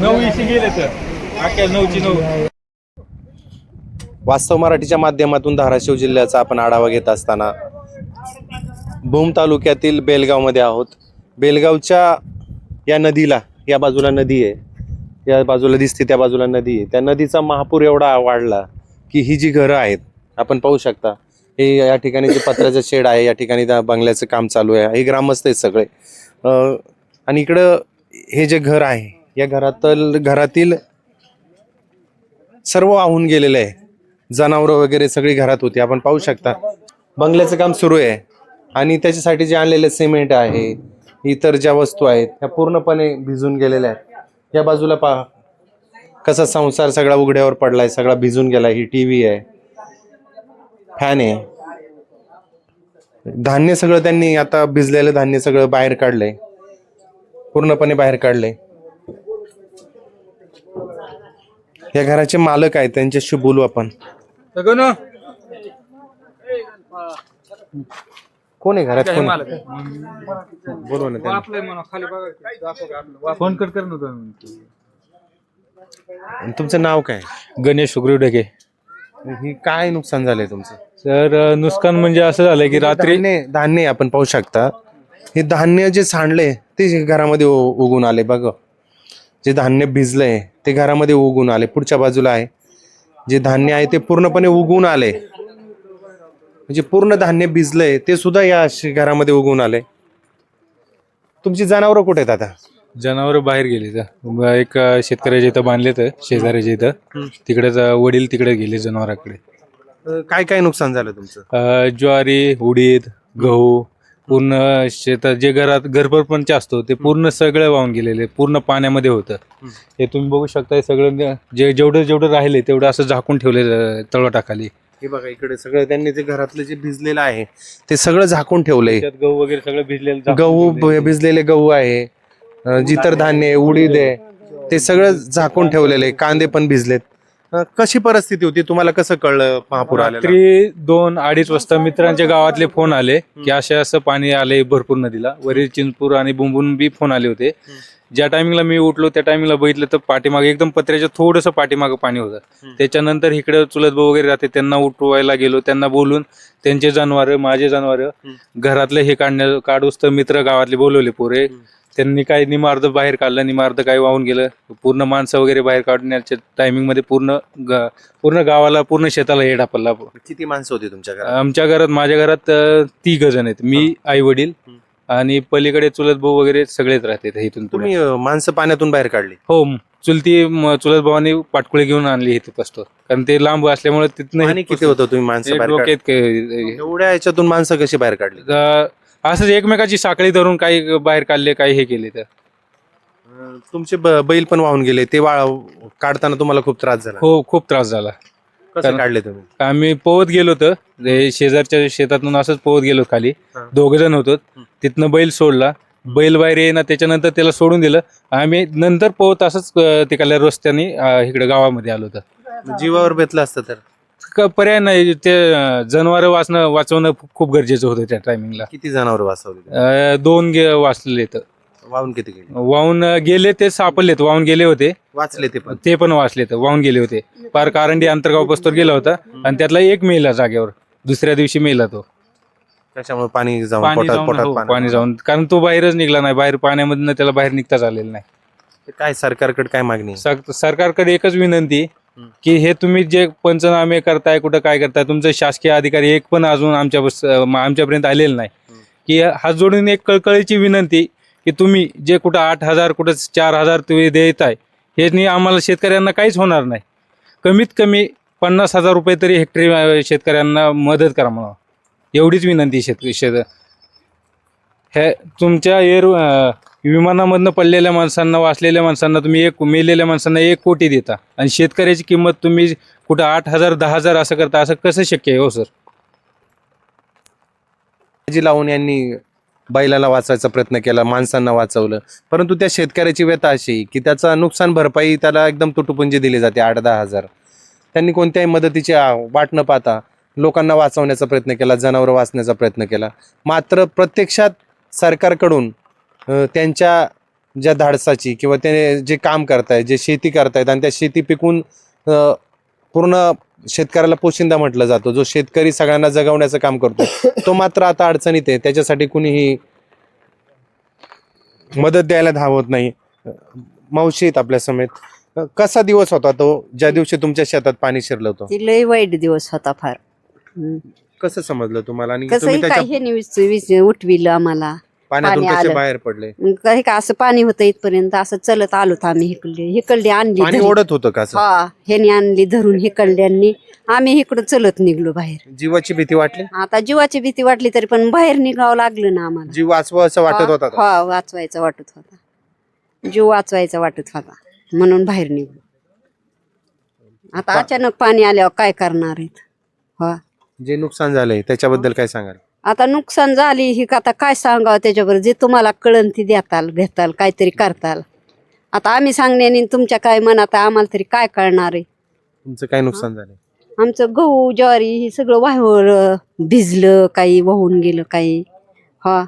नऊ इशी गेले तर. अख्या नऊची नऊ. वास्तव मराठीच्या माध्यमातून धाराशिव जिल्ह्याचा आपण आढावा घेत असताना भूम तालुक्यातील बेलगावमध्ये आहोत. बेलगावच्या या नदीला या बाजूला नदी आहे. या बाजूला दिसते त्या बाजूला नदी आहे. त्या नदीचा महापूर एवढा वाढला की ही जी घरं आहेत आपण पाहू शकता. हे या ठिकाणी जे पत्र्याचं शेड आहे या ठिकाणी त्या बंगल्याचं काम चालू आहे. हे ग्रामस्थ आहेत सगळे. आणि इकडं हे जे घर आहे या घरातल घरातील सर्व वाहून गेलेलं आहे. जनावरं वगैरे सगळी घरात होती. आपण पाहू शकता. बंगल्याचं काम सुरू आहे. आणि त्याच्यासाठी जे आणलेले सिमेंट आहे इतर ज्या वस्तू आहेत त्या पूर्णपणे भिजून गेलेल्या आहेत. या बाजूला पहा. कसा संसार सगळा उघड्यावर पडलाय सगळा भिजून गेलाय. ही टी व्ही आहे फॅन आहे. धान्य सगळं त्यांनी आता भिजलेलं धान्य सगळं बाहेर काढलंय. पूर्णपणे बाहेर काढलंय. या घराचे मालक आहेत त्यांच्याशी बोलू आपण. कोण आहे घरात? कोण? आहे? बोलवा ना त्यांना. फोन कट कर आणि तुमचं नाव काय? गणेश सुग्रीव ढगे ही काय नुकसान झालंय तुमचं? तर अ, नुकसान म्हणजे असं झालंय की रात्री धान्य धान्य आपण पाहू शकता. हे धान्य जे सांडले ते घरामध्ये उ- उगून आले बघ. जे धान्य भिजलंय ते घरामध्ये उगून आले पुढच्या बाजूला आहे. जे धान्य आहे ते पूर्णपणे उगून आले म्हणजे पूर्ण धान्य भिजलंय ते सुद्धा या घरामध्ये उगून आले तुमची जनावरं कुठे आहेत आता? जनावर बाहेर गेले तर ब- एक अ, शेतकऱ्याच्या इथं बांधले तर शेजाऱ्याच्या इथं तिकडेच अ, वडील तिकडे गेले जनावराकडे. अं, काय काय नुकसान झालं तुमचं? अ, ज्वारी उडीद गहू पूर्ण शेतात जे घरात घरपरपंच असतो ते पूर्ण सगळं वाहून गेलेले पूर्ण पाण्यामध्ये होतं. हे तुम्ही बघू शकता हे सगळं जे जेवढं जेवढं राहिले तेवढं असं झाकून ठेवले तळवाटाखाली हे बघा इकडे सगळं त्यांनी ते घरातलं जे भिजलेलं आहे ते सगळं झाकून ठेवलंय. त्यात गहू वगैरे सगळं भिजलेलं झाकून गहू ठेवलंय. भिजलेले गहू आहे अं, जितर धान्य आहे उडीद आहे ते सगळं झाकून ठेवलेलं आहे. कांदे पण भिजलेत. कशी परिस्थिती होती? तुम्हाला कसं कळलं महापूर आलेला रात्री दोन अडीच वाजता मित्रांच्या गावातले फोन आले की असे असं पाणी आले भरपूर नदीला. वरील चिंचपूर आणि बुंबून बी फोन आले होते. ज्या टायमिंगला मी उठलो त्या टायमिंगला बघितलं तर पाठीमागे एकदम पत्र्याच्या थोडंसं पाठीमागं पाणी होतं. त्याच्यानंतर इकडे चुलत भाऊ वगैरे राहते त्यांना उठवायला गेलो. त्यांना बोलून त्यांचे जनावर माझे जनावर घरातले हे काढण्या काढूस तर मित्र गावातले बोलवले पोरे. त्यांनी काही निमार्द बाहेर काढलं निमार्द काही वाहून गेलं. पूर्ण माणसं वगैरे बाहेर काढण्याच्या टायमिंगमध्ये पूर्ण ग- पूर्ण गावाला पूर्ण शेताला हे डापरला किती माणसं होती तुमच्या घरात? आमच्या घरात माझ्या घरात अ, तिघ जण आहेत. मी आई वडील आणि पलीकडे चुलत भाऊ वगैरे सगळेच राहतात इथून पुढे. तुम्ही अं, माणसं पाण्यातून बाहेर काढली? हो म- चुलती म- चुलत भावानी पाटकुळे घेऊन आणली इथे पसतो. कारण ते लांब असल्यामुळे तिथनं पाणी किती होतं तुम्ही माणसं एक बाहेर डोक्यात काढली? क- एवढ्या याच्यातून माणसं कशी बाहेर काढली? असंच एकमेकाची साखळी धरून काही बाहेर काढले काही हे केले तर. अं, तुमचे ब- बैल पण वाहून गेले ते वा काढताना तुम्हाला खूप त्रास झाला. हो खूप त्रास झाला. कसं कारण- काढले तुम्ही? आम्ही पोहत गेलो होतो ते शेजारच्या शेतातून असंच पोहत गेलो खाली. हा. दोघ जण होतो. तिथनं बैल सोडला. बैल बाहेर येईना त्याच्यानंतर त्याला सोडून दिलं. आम्ही नंतर पोहत असंच अं, तिकडल्या रस्त्याने अं, इकडे गावामध्ये आलो होतं. जीवावर बेतलं असतं तर? क- पर्याय नाही ते जनावर वाचणं वाचवणं खूप- खूप गरजेचं होतं त्या टायमिंगला किती जनावर वाचवले? दोन गे वाचलेले तर वाहून किती गेले? वाहून गेले ते सापडलेत वाहून गेले होते. वाचले ते पण. ते पण वाचले तर वाहून गेले होते. पार कारंडी आंतरगाव पस्तोर गेला होता आणि त्यातला एक मेला जागेवर दुसऱ्या दिवशी मेला तो. त्याच्यामुळे पाणी जाऊन पाणी पोटात जाऊन पोटात हो, पाणी जाऊन. कारण तो बाहेरच निघला नाही बाहेर पाण्यामधनं त्याला बाहेर निघताच आलेलं नाही. काय सरकारकडे काय मागणी आहे? सर- सरकारकडे एकच विनंती. की हे तुम्ही जे पंचनामे करताय कुठं काय करताय तुमचं शासकीय अधिकारी एक पण अजून आमच्या बस- आमच्यापर्यंत आलेलं नाही. की हात जोडून एक कळकळीची विनंती की तुम्ही जे कुठं आठ हजार कुठं चार हजार तुम्ही देत आहे हे आम्हाला शेतकऱ्यांना काहीच होणार नाही. कमीत कमी पन्नास हजार रुपये तरी हेक्टरी अं, शेतकऱ्यांना मदत करा म्हणा. एवढीच विनंती शेतकरी शेत हे तुमच्या एअर विमानामधनं पडलेल्या माणसांना वाचलेल्या माणसांना तुम्ही एक मेलेल्या माणसांना एक कोटी देता. आणि शेतकऱ्याची किंमत तुम्ही कुठं आठ हजार दहा हजार असं करता असं कसं शक्य आहे हो सर? जी लावून यांनी बैलाला वाचवायचा प्रयत्न केला माणसांना वाचवलं. परंतु त्या शेतकऱ्याची व्यथा अशी की त्याचा नुकसान भरपाई त्याला एकदम तुटुपुंजी दिली जाते आठ दहा हजार. त्यांनी कोणत्याही मदतीची वाट न पाहता लोकांना वाचवण्याचा प्रयत्न केला जनावरं वाचण्याचा प्रयत्न केला. मात्र प्रत्यक्षात सरकारकडून त्यांच्या ज्या धाडसाची किंवा ते जे काम करतायत जे शेती करतायत आणि त्या शेती पिकून पूर्ण शेतकऱ्याला पोशिंदा म्हटलं जातो. जो शेतकरी सगळ्यांना जगवण्याचं काम करतो तो मात्र आता अडचणीत आहे. त्याच्यासाठी कुणीही मदत द्यायला धावत नाही. मावशी आहेत आपल्या समेत. कसा दिवस होता तो? ज्या दिवशी तुमच्या शेतात पाणी शिरलं होतं? लय वाईट दिवस होता फार. कसं समजलं तुम्हाला? आणि उठविलं आम्हाला. पाण्यातून पाणी कसे आलं. बाहेर पडले? काही का असं पाणी होतं इथपर्यंत? असं चलत आलो होतो आम्ही हिकडले हिकडली आणली पाणी धरून. ओढत होतं का असं? हा ह्यानी आणली धरून हिकडल्यांनी आम्ही इकडं चलत निघलो बाहेर. जीवाची भीती वाटली? आता जीवाची भीती वाटली तरी पण बाहेर निघावं लागलं ना आम्हाला. जीव वाचवा असं वाटत होता का? हा वाचवायचा वाटत होता. जीव वाचवायचा वाटत होता. म्हणून बाहेर निघलो. आता अचानक पाणी आल्यावर काय करणार आहेत? हा. जे नुकसान झालंय त्याच्याबद्दल काय सांगाल? आता नुकसान झाली ही का आता काय सांगावं त्याच्यावर जे तुम्हाला कळन ती देताल घेताल काहीतरी करताल. आता आम्ही सांगण्याने तुमच्या काय मनात आम्हाला तरी काय कळणार आहे? तुमचं काय नुकसान झालंय? आमचं गहू ज्वारी हे सगळं वाहवर भिजलं काही वाहून गेलं काही. हा.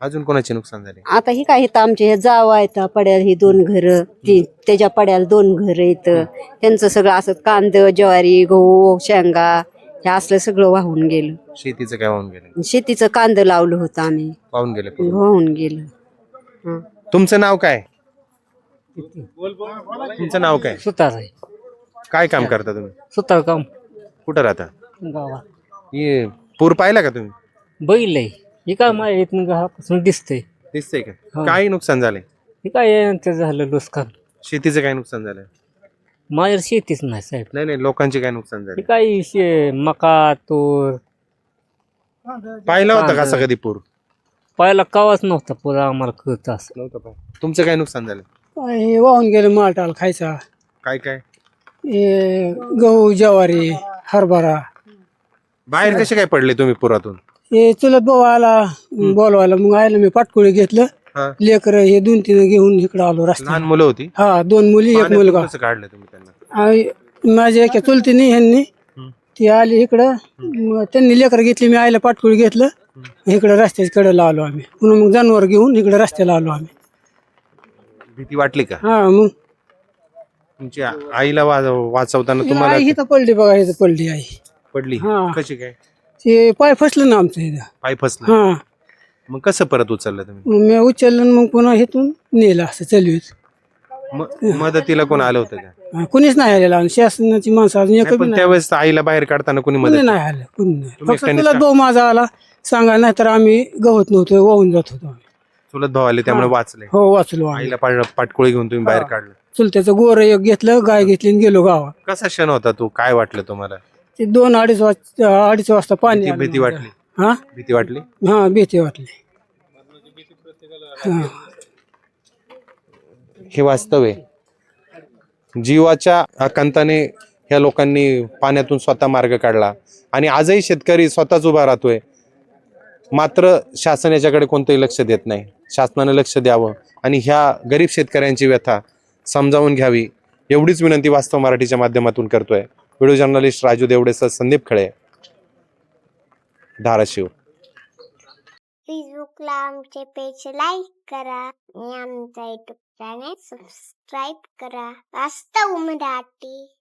अजून कोणाचे नुकसान झाले? आता ही काय इथं आमचे हे जाव आहेत पड्याला ही दोन घर ती त्याच्या पड्याला दोन घर आहेत. त्यांचं सगळं असं कांद ज्वारी गहू शेंगा हे असलं सगळं वाहून गेलं. शेतीचं काय वाहून गेलं? शेतीचं कांद लावलं होतं आम्ही. वाहून गेले पूर्ण. वाहून गेलं. हं. तुमचं नाव काय? तुमचं नाव काय? सुतार आहे काय काम करता तुम्ही? सुतार काम. कुठं राहता? गावात. हे पूर पाहिला का तुम्ही? बैल आहे. हे काय माझ्या इथून घरापासून दिसतंय. दिसतंय का? हा. काय नुकसान झालंय? हे काय यांचं झालं नुकसान. शेतीचं काय नुकसान झालंय? माझ्या शेतीच नाही साहेब. नाही नाही लोकांचे काय नुकसान हे झाले काय शे मका तूर. पाहिला होता का. असं कधी पूर? पाहायला कावाच नव्हता पुरा आम्हाला कळत असं. नव्हतं पाहिलं. तुमचं काय नुकसान झालं? हे वाहून गेलं मालटाल खायचा. काय काय? हे गहू ज्वारी हरभरा. बाहेर कसे काय पडले तुम्ही पुरातून? हे चुलत भाऊ आला बोलवायला. मग आयला मी पाटकोळी घेतलं. हा. लेकर हे दोन तीन घेऊन इकडे आलो लहान मुलं होती? हा दोन मुली एक मुलगा. कसं काढलं तुम्ही त्यांना? आई- माझ्या एका चुलतीने ह्यांनी हम्म. ती आली इकडं. मग त्यांनी लेकर घेतली मी आईला पाटकोळी घेतलं. इकडं रस्त्याच्या कडेला आलो आम्ही. पुन्हा मग जनावर घेऊन इकडे रस्त्याला आलो आम्ही. भीती वाटली का? हा मग. तुमची आ- आईला वा- वाचवताना तुम्हाला आई इथं पडली बघा इथं पडली आई. पडली? हा. कशी काय? ते पाय फसलं ना आमचं इथं. पाय फसलं. हा. मग कसं परत उचललं तुम्ही? मग मी उचललं आणि मग पुन्हा इथून नेलं असं म- मदतीला कोण आलं होतं का? कुणीच नाही आलेलं. आणि शासनाची माणसं अजून एक पण त्यावेळेस आईला बाहेर काढताना कोणी कुणी मदत नाही आलं कुणी नाही तुम्ही फक्त एकट्यानेच तुला? भाऊ माझा आला सांगा नाही तर आम्ही गवत नव्हतो वाहून जात होतो आम्ही. चुलत भाऊ आले त्यामुळे वाचले. हो वाचलो आम्ही. आईला पाड- पाटकोळी घेऊन तुम्ही बाहेर काढलं. चुलत्याचं गोर एक घेतलं गाय घेतली आणि गेलो गावात. कसा क्षण होता तू? काय वाटलं तुम्हाला? ते दोन अडीच वाजता अडीच वाजता पाणी भीती आलं भीती माझ्या. वाटली हा? भीती वाटली? हा भीती वाटली. हा. हे वास्तव आहे. जीवाच्या आकांताने ह्या लोकांनी पाण्यातून स्वतः मार्ग काढला. आणि आजही शेतकरी स्वतःच उभा राहतोय. मात्र शासन याच्याकडे कोणतंही लक्ष देत नाही. शासनानं लक्ष द्यावं. आणि ह्या गरीब शेतकऱ्यांची व्यथा समजावून घ्यावी एवढीच विनंती वास्तव मराठीच्या माध्यमातून करतोय. व्हिडिओ जर्नलिस्ट राजू देवडेसह संदीप खळे. धाराशिव. फेसबुकला आमचे पेज लाईक करा आणि आमचा युट्यूब चॅनेल सबस्क्राईब करा. वास्तव मराठी.